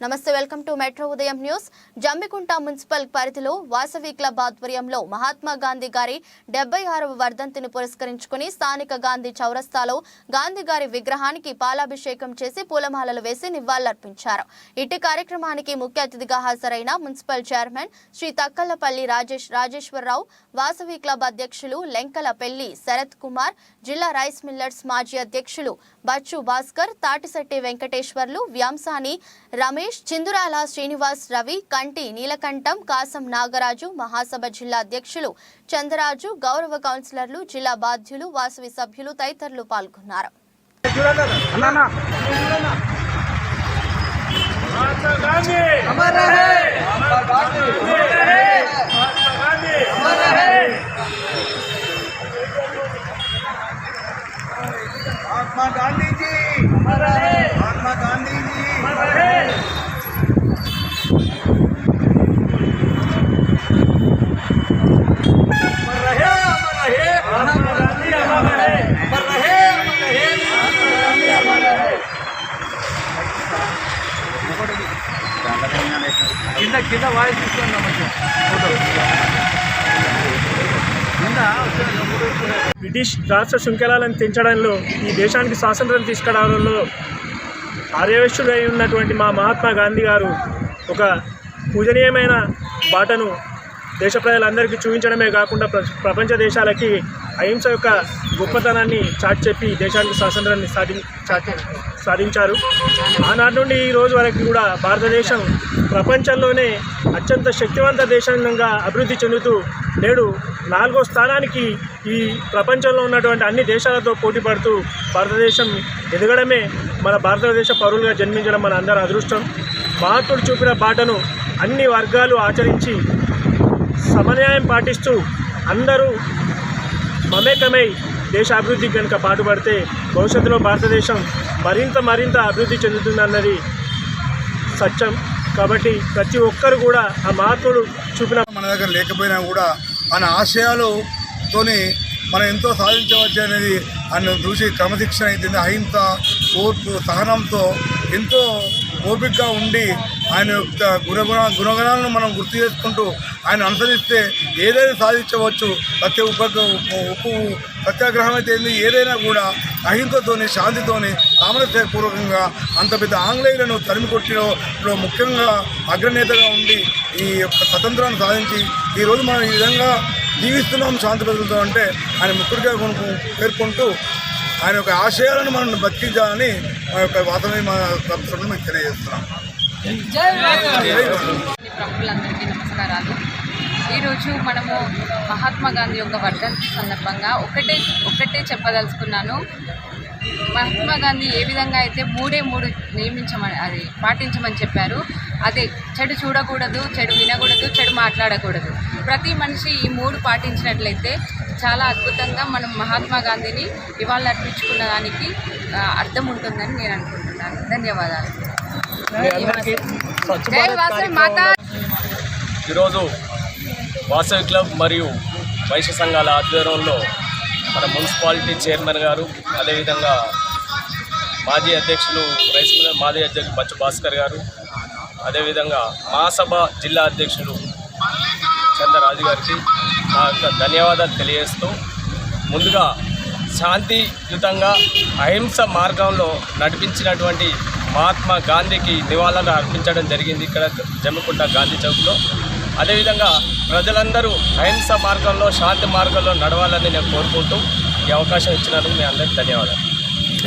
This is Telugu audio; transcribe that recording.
నమస్తే welcome to Metro Udayam news. Jammikunta municipal పరిధిలో వాసవి క్లబ్ ఆధ్వర్యంలో మహాత్మా గాంధీ గారి డెబ్బై ఆరవ వర్ధంతిని పురస్కరించుకుని స్థానిక గాంధీ చౌరస్తాలో గాంధీ గారి విగ్రహానికి పాలాభిషేకం చేసి పూలమాలలు వేసి నివాళులర్పించారు. ఇటు కార్యక్రమానికి ముఖ్య అతిథిగా హాజరైన municipal chairman Shri Takkalapalli Rajesh Rajeshwararao Vasavi club అధ్యక్షులు లెంకల పెళ్ళి శరత్ కుమార్ జిల్లా రైస్ మిల్లర్స్ మాజీ అధ్యక్షులు బచ్చు భాస్కర్ తాటిశెట్టి వెంకటేశ్వర్లు వ్యాంసాని రమేష్ రమేష్ చిందురాల శ్రీనివాస్ రవి కంటి నీలకంఠం కాసం నాగరాజు మహాసభ జిల్లా అధ్యక్షులు చంద్రరాజు గౌరవ కౌన్సిలర్లు జిల్లా బాధ్యులు వాసవి సభ్యులు తదితరులు పాల్గొన్నారు. మహాత్మా గాంధీజీ! మహాత్మా గాంధీ! వాయిస్ బ్రిటిష్ రాష్ట్ర శృంఖలాలను తెంచడంలో ఈ దేశానికి స్వాతంత్రం తీసుకురావడంలో ఆర్యవేశ్యుడై ఉన్నటువంటి మా మహాత్మా గాంధీ గారు ఒక పూజనీయమైన బాటను దేశ ప్రజలందరికీ చూపించడమే కాకుండా ప్ర ప్రపంచ దేశాలకి అహింస యొక్క గొప్పతనాన్ని చాటి చెప్పి దేశానికి స్వాతంత్రాన్ని సాధి సాధించారు. ఆనాటి నుండి ఈ రోజు వరకు కూడా భారతదేశం ప్రపంచంలోనే అత్యంత శక్తివంత దేశంగా అభివృద్ధి చెందుతూ నేడు నాలుగో స్థానానికి ఈ ప్రపంచంలో ఉన్నటువంటి అన్ని దేశాలతో పోటీ పడుతూ భారతదేశం ఎదగడమే మన భారతదేశ పౌరులుగా జన్మించడం మన అందరి అదృష్టం. మహాత్ముడు చూపిన బాటను అన్ని వర్గాలు ఆచరించి సమన్యాయం పాటిస్తూ అందరూ మమేకమై దేశ అభివృద్ధికి కనుక పాటుపడితే భవిష్యత్తులో భారతదేశం మరింత మరింత అభివృద్ధి చెందుతుందన్నది సత్యం. కాబట్టి ప్రతి ఒక్కరు కూడా ఆ మహాత్ముడు చూపిన మన దగ్గర లేకపోయినా కూడా ఆయన ఆశయాలతోని మనం ఎంతో సాధించవచ్చు అనేది ఆయన చూసి క్రమశిక్షణ అయితే అహింస ఓర్పు సహనంతో ఎంతో ఓపికగా ఉండి ఆయన యొక్క గుణగుణ గుణగణాలను మనం గుర్తు చేసుకుంటూ ఆయన అనుసరిస్తే ఏదైనా సాధించవచ్చు. ప్రతి ఉప ఉప్పు సత్యాగ్రహం అయితే ఏదైనా కూడా అహింసతోని శాంతితోని సామరస్యపూర్వకంగా అంత పెద్ద ఆంగ్లేయులను తరిమి కొట్టిన ముఖ్యంగా అగ్రనేతగా ఉండి ఈ యొక్క స్వతంత్రాన్ని సాధించి ఈరోజు మనం ఈ విధంగా జీవిస్తున్నాం శాంతి భద్రతతో అంటే ఆయన ముక్కుడిగా కొనుక్కు పేర్కొంటూ ఆయన యొక్క ఆశయాలను మనం బతికించాలని మా యొక్క వాతావరణ మా ప్రభుత్వం మీకు తెలియజేస్తున్నాం నమస్కారాలు. ఈరోజు మనము మహాత్మా గాంధీ యొక్క వర్ధంతి సందర్భంగా ఒకటే ఒకటే చెప్పదలుచుకున్నాను. మహాత్మా గాంధీ ఏ విధంగా అయితే మూడే మూడు నియమించమని అది పాటించమని చెప్పారు అదే చెడు చూడకూడదు చెడు వినకూడదు చెడు మాట్లాడకూడదు. ప్రతి మనిషి ఈ మూడు పాటించినట్లయితే చాలా అద్భుతంగా మనం మహాత్మా గాంధీని ఇవాళ అర్పించుకున్న దానికి అర్థం ఉంటుందని నేను అనుకుంటున్నాను. ధన్యవాదాలు. ఈరోజు వాసవి క్లబ్ మరియు వైశ్య సంఘాల ఆధ్వర్యంలో మన మున్సిపాలిటీ చైర్మన్ గారు అదేవిధంగా మాజీ అధ్యక్షులు రైస్ మిల్లర్ మాజీ అధ్యక్షులు బచ్చు భాస్కర్ గారు అదేవిధంగా మహాసభ జిల్లా అధ్యక్షులు చంద్రరాజు గారికి నా యొక్క ధన్యవాదాలు తెలియజేస్తూ ముందుగా శాంతియుతంగా అహింస మార్గంలో నడిపించినటువంటి మహాత్మా గాంధీకి నివాళులు అర్పించడం జరిగింది ఇక్కడ జమ్మికుంట గాంధీ చౌక్లో. అదేవిధంగా ప్రజలందరూ అహింస మార్గంలో శాంతి మార్గంలో నడవాలని నేను కోరుకుంటూ ఈ అవకాశం ఇచ్చినందుకు మీ అందరికీ ధన్యవాదాలు.